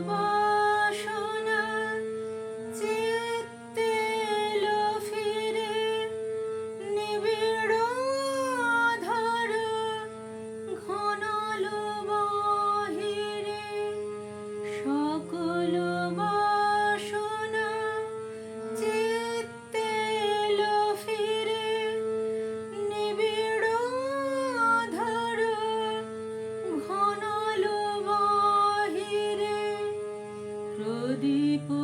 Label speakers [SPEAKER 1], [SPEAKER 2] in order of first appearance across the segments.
[SPEAKER 1] Bye. deep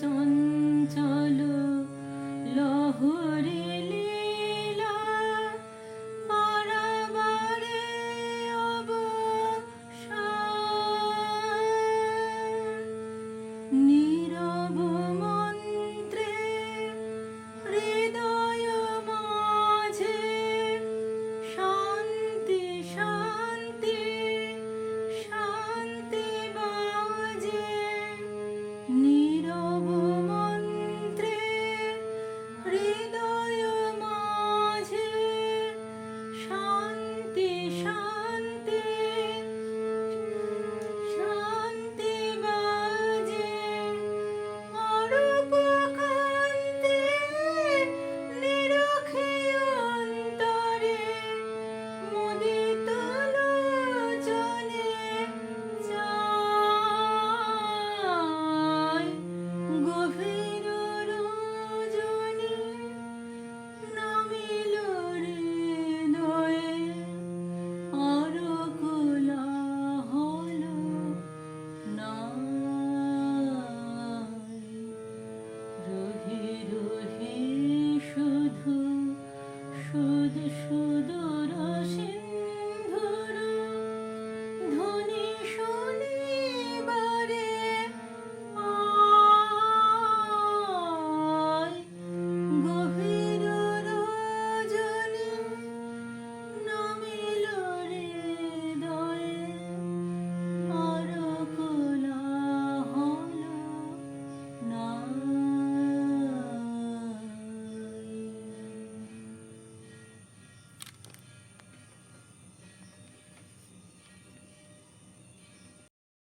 [SPEAKER 1] চঞ্চল লহু শুধু শুধু